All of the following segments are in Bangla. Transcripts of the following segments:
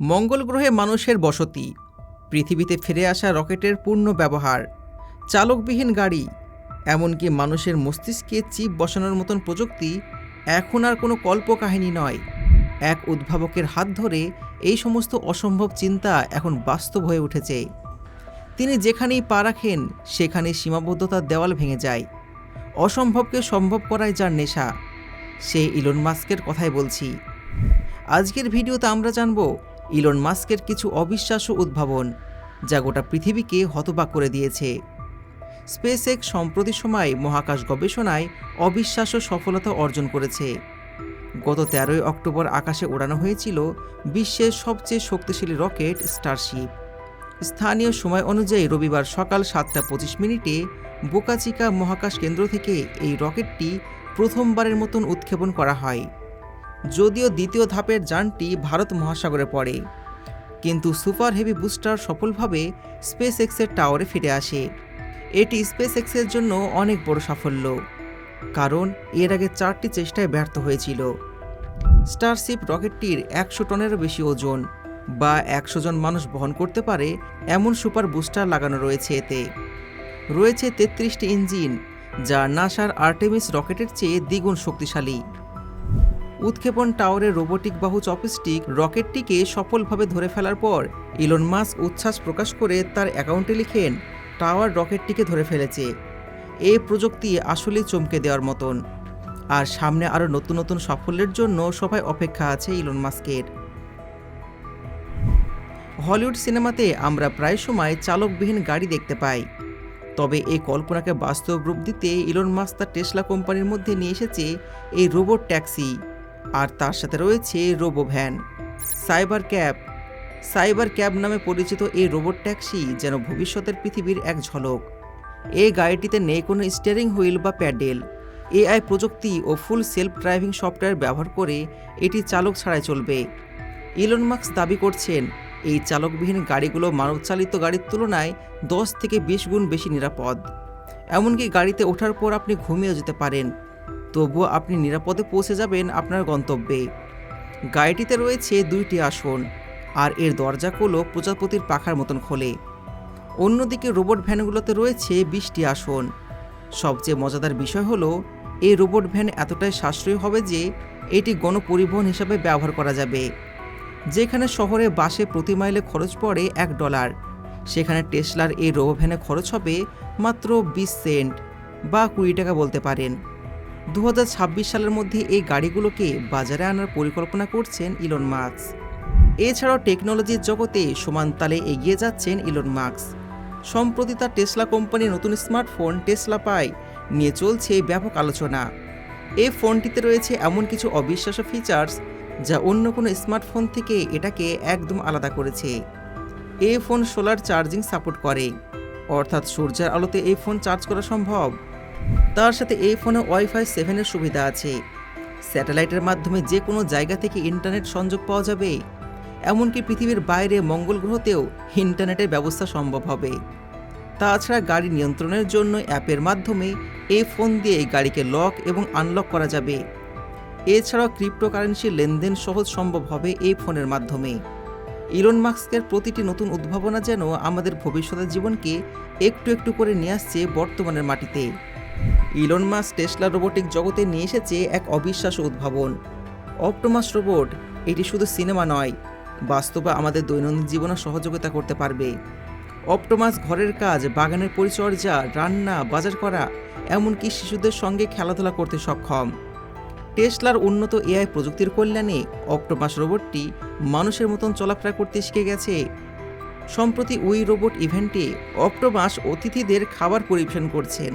মঙ্গল গ্রহে মানুষের বসতি, পৃথিবীতে ফিরে আসা রকেটের পূর্ণ ব্যবহার, চালকবিহীন গাড়ি, এমনকি মানুষের মস্তিষ্কে চিপ বসানোর মতন প্রযুক্তি এখন আর কোনো কল্পকাহিনী নয়। এক উদ্ভাবকের হাত ধরে এই সমস্ত অসম্ভব চিন্তা এখন বাস্তব হয়ে উঠেছে। তিনি যেখানেই পা রাখেন সেখানে সীমাবদ্ধতার দেওয়াল ভেঙে যায়। অসম্ভবকে সম্ভব করায় যার নেশা। সে ইলন মাস্কের কথাই বলছি। আজকের ভিডিওতে আমরা জানব ইলন মাস্কের কিছু অবিশ্বাস্য উদ্ভাবন, যা গোটা পৃথিবীকে হতবাক করে দিয়েছে। স্পেস এক্স সম্প্রতি সময়ে মহাকাশ গবেষণায় অবিশ্বাস্য সফলতা অর্জন করেছে। গত তেরোই অক্টোবর আকাশে ওড়ানো হয়েছিল বিশ্বের সবচেয়ে শক্তিশালী রকেট স্টারশিপ। স্থানীয় সময় অনুযায়ী রবিবার সকাল সাতটা পঁচিশ মিনিটে বোকাচিকা মহাকাশ কেন্দ্র থেকে এই রকেটটি প্রথমবারের মতন উৎক্ষেপণ করা হয়। যদিও দ্বিতীয় ধাপের যানটি ভারত মহাসাগরে পড়ে। কিন্তু সুপার হেভি বুস্টার সফলভাবে স্পেস এক্সের টাওয়ারে ফিরে আসে। এটি স্পেস এক্সের জন্য অনেক বড় সাফল্য। কারণ এর আগে চারটি চেষ্টায় ব্যর্থ হয়েছিল। স্টারশিপ রকেটটির একশো টনেরও বেশি ওজন বা একশো জন মানুষ বহন করতে পারে এমন সুপার বুস্টার লাগানো রয়েছে এতে। রয়েছে তেত্রিশটি ইঞ্জিন যা নাসার আর্টেমিস রকেটের চেয়ে দ্বিগুণ শক্তিশালী। উৎক্ষেপণ টাওয়ারের রোবোটিক বাহু চপস্টিক রকেটটিকে সফলভাবে ধরে ফেলার পর ইলন মাস্ক উচ্ছ্বাস প্রকাশ করে তার অ্যাকাউন্টে লিখেন, টাওয়ার রকেটটিকে ধরে ফেলেছে। এই প্রযুক্তি আসলেই চমকে দেওয়ার মতন। আর সামনে আরও নতুন নতুন সাফল্যের জন্য সবাই অপেক্ষা আছে ইলন মাস্কের। হলিউড সিনেমাতে আমরা প্রায় সময় চালকবিহীন গাড়ি দেখতে পাই। তবে এই কল্পনাকে বাস্তব রূপ দিতে ইলন মাস্ক তার টেসলা কোম্পানির মধ্যে নিয়ে এসেছে এই রোবট ট্যাক্সি। আর তার সাথে রয়েছে robo van cyber cab cyber cab নামে পরিচিত এই রোবট ট্যাক্সি যেন ভবিষ্যতের পৃথিবীর এক ঝলক। এই গাড়িটিতে নেই কোনো স্টিয়ারিং হুইল বা প্যাডেল। এআই প্রযুক্তি ও ফুল সেলফ ড্রাইভিং সফটওয়্যার ব্যবহার করে এটি চালক ছাড়াই চলবে। ইলন মার্কস দাবি করছেন, এই চালকবিহীন গাড়িগুলো মানবচালিত গাড়ির তুলনায় দশ থেকে বিশ গুণ বেশি নিরাপদ। এমনকি গাড়িতে ওঠার পর আপনি ঘুমিয়ে যেতে পারেন। তবুও আপনি নিরাপদে পৌঁছে যাবেন আপনার গন্তব্যে। গাড়িটিতে রয়েছে দুইটি আসন, আর এর দরজা দরজাগুলো প্রজাপতির পাখার মতন খোলে। অন্যদিকে রোবট ভ্যানগুলোতে রয়েছে বিশটি আসন। সবচেয়ে মজাদার বিষয় হলো, এই রোবট ভ্যান এতটাই সাশ্রয়ী হবে যে এটি গণপরিবহন হিসাবে ব্যবহার করা যাবে। যেখানে শহরে বাসে প্রতি মাইলে খরচ পড়ে এক ডলার। সেখানে টেসলার এই রোবো ভ্যানে খরচ হবে মাত্র বিশ সেন্ট বা কুড়ি টাকা বলতে পারেন। দু হাজার ছাব্বিশ সালের মধ্যে এই গাড়িগুলোকে বাজারে আনার পরিকল্পনা করছেন ইলন মার্কস এছাড়াও টেকনোলজির জগতে সমান তালে এগিয়ে যাচ্ছেন ইলন মার্কস সম্প্রতি তার টেসলা কোম্পানির নতুন স্মার্টফোন টেসলা পাই নিয়ে চলছে ব্যাপক আলোচনা। এই ফোনটিতে রয়েছে এমন কিছু অবিশ্বাস্য ফিচার্স যা অন্য কোনো স্মার্টফোন থেকে এটাকে একদম আলাদা করেছে। এই ফোন সোলার চার্জিং সাপোর্ট করে। অর্থাৎ সূর্যের আলোতে এই ফোন চার্জ করা সম্ভব। তার সাথে এই ফোনে ওয়াইফাই সেভেনের সুবিধা আছে। স্যাটেলাইটের মাধ্যমে যে কোনো জায়গা থেকে ইন্টারনেট সংযোগ পাওয়া যাবে। এমনকি পৃথিবীর বাইরে মঙ্গল গ্রহতেও ইন্টারনেটের ব্যবস্থা সম্ভব হবে। তাছাড়া গাড়ি নিয়ন্ত্রণের জন্য অ্যাপের মাধ্যমে এই ফোন দিয়ে গাড়িকে লক এবং আনলক করা যাবে। এছাড়াও ক্রিপ্টোকারেন্সি লেনদেন সহজ সম্ভব হবে এই ফোনের মাধ্যমে। ইলন মাস্কের প্রতিটি নতুন উদ্ভাবনা যেন আমাদের ভবিষ্যতের জীবনকে একটু একটু করে নিয়ে আসছে বর্তমানের মাটিতে। ইলন মাস্ক টেসলা রোবোটিক জগতে নিয়ে এসেছে এক অবিশ্বাস্য উদ্ভাবন। অপটোমাস রোবট, এটি শুধু সিনেমা নয়, বাস্তবে আমাদের দৈনন্দিন জীবনে সহযোগিতা করতে পারবে। অপটোমাস ঘরের কাজ, বাগানের পরিচর্যা, রান্না, বাজার করা, এমনকি শিশুদের সঙ্গে খেলাধুলা করতে সক্ষম। টেসলার উন্নত এআই প্রযুক্তির কল্যাণে অক্টোপাস রোবটটি মানুষের মতন চলাফেরা করতে শিখে গেছে। সম্প্রতি ওই রোবট ইভেন্টে অক্টোপাস অতিথিদের খাবার পরিবেশন করছেন।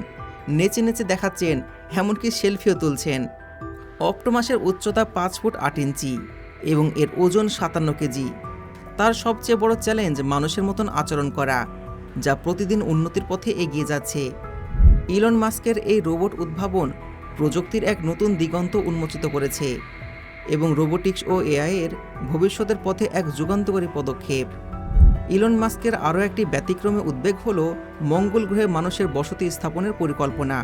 নেচে নেচে দেখাচ্ছেন, এমনকি সেলফিও তুলছেন। অক্টোমাসের উচ্চতা পাঁচ ফুট আট ইঞ্চি এবং এর ওজন সাতান্ন কেজি। তার সবচেয়ে বড় চ্যালেঞ্জ মানুষের মতন আচরণ করা, যা প্রতিদিন উন্নতির পথে এগিয়ে যাচ্ছে। ইলন মাস্কের এই রোবট উদ্ভাবন প্রযুক্তির এক নতুন দিগন্ত উন্মোচিত করেছে এবং রোবোটিক্স ও এআইয়ের ভবিষ্যতের পথে এক যুগান্তকারী পদক্ষেপ। ইলন মাস্কের আরও একটি ব্যতিক্রমী উদ্বেগ হল মঙ্গল গ্রহে মানুষের বসতি স্থাপনের পরিকল্পনা।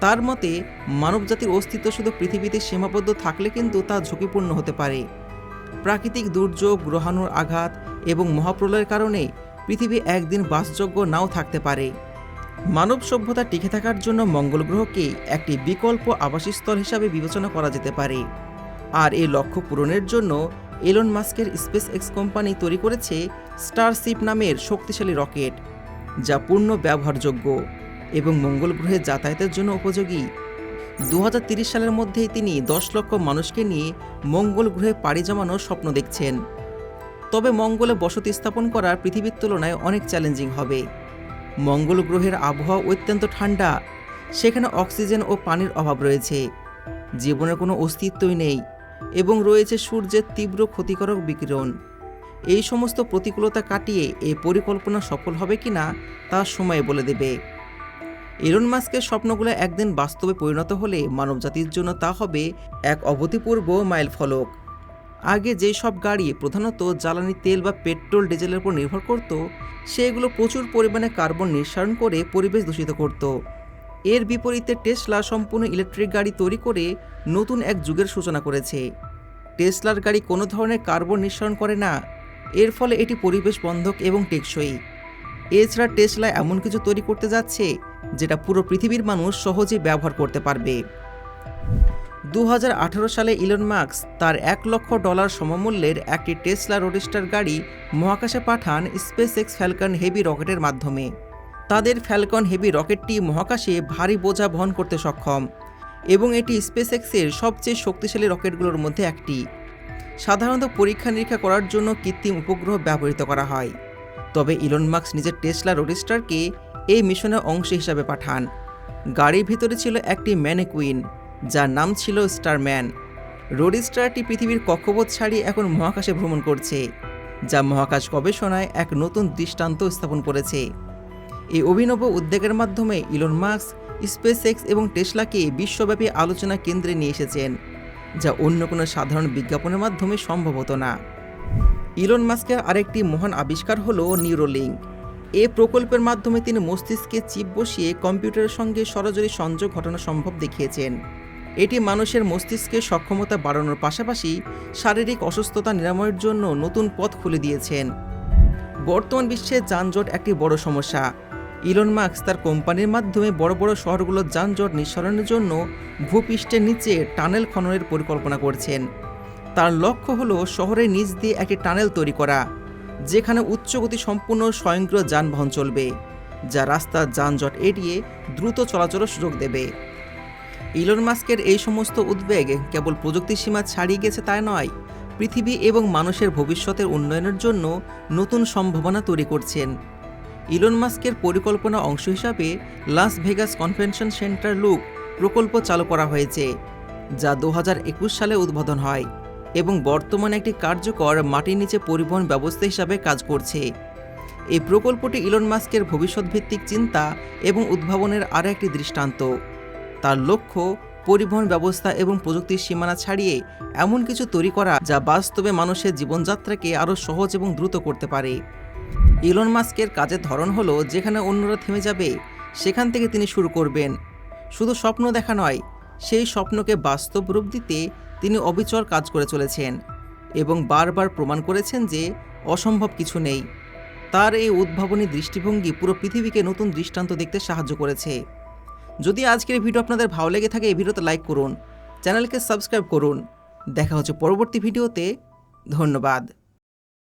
তার মতে, মানবজাতির অস্তিত্ব শুধু পৃথিবীতে সীমাবদ্ধ থাকলে কিন্তু তা ঝুঁকিপূর্ণ হতে পারে। প্রাকৃতিক দুর্যোগ, গ্রহাণুর আঘাত এবং মহাপ্রলয়ের কারণে পৃথিবী একদিন বাসযোগ্য নাও থাকতে পারে। মানব সভ্যতা টিকে থাকার জন্য মঙ্গল গ্রহকে একটি বিকল্প আবাসস্থল হিসাবে বিবেচনা করা যেতে পারে। আর এই লক্ষ্য পূরণের জন্য এলন মাস্কের স্পেস এক্স কোম্পানি তৈরি করেছে স্টারশিপ নামের শক্তিশালী রকেট, যা পূর্ণ ব্যবহারযোগ্য এবং মঙ্গল গ্রহে যাতায়াতের জন্য উপযোগী। দু সালের মধ্যেই তিনি দশ লক্ষ মানুষকে নিয়ে মঙ্গল গ্রহে পাড়ি জমানোর স্বপ্ন দেখছেন। তবে মঙ্গলে বসতি স্থাপন করা পৃথিবীর তুলনায় অনেক চ্যালেঞ্জিং হবে। মঙ্গল গ্রহের আবহাওয়া অত্যন্ত ঠান্ডা, সেখানে অক্সিজেন ও পানির অভাব রয়েছে। জীবনের কোনো অস্তিত্বই নেই। এবং রয়েছে সূর্যের তীব্র ক্ষতিকারক বিকিরণ। এই সমস্ত প্রতিকূলতা কাটিয়ে এই পরিকল্পনা সফল হবে কিনা তা সময় বলে দেবে। এলন মাস্কের স্বপ্নগুলো একদিন বাস্তবে পরিণত হলে মানবজাতির জন্য তা হবে এক অভূতপূর্ব মাইল ফলক। আগে যেই সব গাড়ি প্রধানত জ্বালানি তেল বা পেট্রোল, ডিজেলের উপর নির্ভর করত, সেগুলো প্রচুর পরিমাণে কার্বন নিঃসরণ করে পরিবেশ দূষিত করত। এর বিপরীতে টেসলা সম্পূর্ণ ইলেকট্রিক গাড়ি তৈরি করে নতুন এক যুগের সূচনা করেছে। টেসলার গাড়ি কোনো ধরনের কার্বন নিঃসরণ করে না। এর ফলে এটি পরিবেশ বন্ধক এবং টেকসই। এছাড়া টেসলা এমন কিছু তৈরি করতে যাচ্ছে, যেটা পুরো পৃথিবীর মানুষ সহজেই ব্যবহার করতে পারবে। দু হাজার আঠারো সালে ইলন মার্কস তার এক লক্ষ ডলার সমমূল্যের একটি টেসলা রোডস্টার গাড়ি মহাকাশে পাঠান স্পেস এক্স ফ্যালকন হেভি রকেটের মাধ্যমে। তাদের ফ্যালকন হেভি রকেটটি মহাকাশে ভারী বোঝা বহন করতে সক্ষম এবং এটি স্পেস এক্সের সবচেয়ে শক্তিশালী রকেটগুলোর মধ্যে একটি। সাধারণত পরীক্ষা নিরীক্ষা করার জন্য কৃত্রিম উপগ্রহ ব্যবহৃত করা হয়। তবে ইলন মার্কস নিজের টেসলা রোডস্টারকে এই মিশনের অংশ হিসাবে পাঠান। গাড়ির ভিতরে ছিল একটি ম্যানেকুইন, যার নাম ছিল স্টারম্যান রোডিস্টারটি পৃথিবীর কক্ষপথ ছাড়িয়ে এখন মহাকাশে ভ্রমণ করছে, যা মহাকাশ গবেষণায় এক নতুন দৃষ্টান্ত স্থাপন করেছে। এই অভিনব উদ্যোগের মাধ্যমে ইলন মার্কস স্পেস এক্স এবং টেসলাকে বিশ্বব্যাপী আলোচনা কেন্দ্রে নিয়ে এসেছেন, যা অন্য কোনো সাধারণ বিজ্ঞাপনের মাধ্যমে সম্ভব হতো না। ইলন মাস্কের আরেকটি মহান আবিষ্কার হলো নিউরোলিঙ্ক। এ প্রকল্পের মাধ্যমে তিনি মস্তিষ্কে চিপ বসিয়ে কম্পিউটারের সঙ্গে সরাসরি সংযোগ ঘটানো সম্ভব দেখিয়েছেন। এটি মানুষের মস্তিষ্কের সক্ষমতা বাড়ানোর পাশাপাশি শারীরিক অসুস্থতা নিরাময়ের জন্য নতুন পথ খুলে দিয়েছেন। বর্তমান বিশ্বে যানজট একটি বড় সমস্যা। ইলন মার্কস তার কোম্পানির মাধ্যমে বড় বড় শহরগুলোর যানজট নিঃসরণের জন্য ভূপৃষ্ঠের নিচে টানেল খননের পরিকল্পনা করছেন। তার লক্ষ্য হল শহরের নিচ দিয়ে একটি টানেল তৈরি করা, যেখানে উচ্চগতি সম্পূর্ণ স্বয়ংক্রিয় যানবাহন চলবে, যা রাস্তার যানজট এড়িয়ে দ্রুত চলাচলের সুযোগ দেবে। ইলন মাস্কের এই সমস্ত উদ্বেগ কেবল প্রযুক্তির সীমা ছাড়িয়ে গেছে তাই নয়, পৃথিবী এবং মানুষের ভবিষ্যতের উন্নয়নের জন্য নতুন সম্ভাবনা তৈরি করছেন। ইলন মাস্কের পরিকল্পনা অংশ হিসাবে Las Vegas convention centre loop প্রকল্প চালু করা হয়েছে, যা দু হাজার একুশ সালে উদ্বোধন হয় এবং বর্তমানে একটি কার্যকর মাটির নিচে পরিবহন ব্যবস্থা হিসাবে কাজ করছে। এই প্রকল্পটি ইলন মাস্কের ভবিষ্যৎভিত্তিক চিন্তা এবং উদ্ভাবনের আরও একটি দৃষ্টান্ত। তার লক্ষ্য পরিবহন ব্যবস্থা এবং প্রযুক্তির সীমানা ছাড়িয়ে এমন কিছু তৈরি করা যা বাস্তবে মানুষের জীবনযাত্রাকে আরও সহজ এবং দ্রুত করতে পারে। ইলন মাস্কের কাজের ধরন হলো যেখানে অন্যরা থেমে যাবে, সেখান থেকে তিনি শুরু করবেন। শুধু স্বপ্ন দেখা নয়, সেই স্বপ্নকে বাস্তব রূপ দিতে তিনি অবিচর কাজ করে চলেছেন এবং বারবার প্রমাণ করেছেন যে অসম্ভব কিছু নেই। তার এই উদ্ভাবনী দৃষ্টিভঙ্গি পুরো পৃথিবীকে নতুন দৃষ্টান্ত দেখতে সাহায্য করেছে। যদি আজকের ভিডিও আপনাদের ভালো লেগে থাকে, এই ভিডিওতে লাইক করুন, চ্যানেলকে সাবস্ক্রাইব করুন। দেখা হচ্ছে পরবর্তী ভিডিওতে। ধন্যবাদ।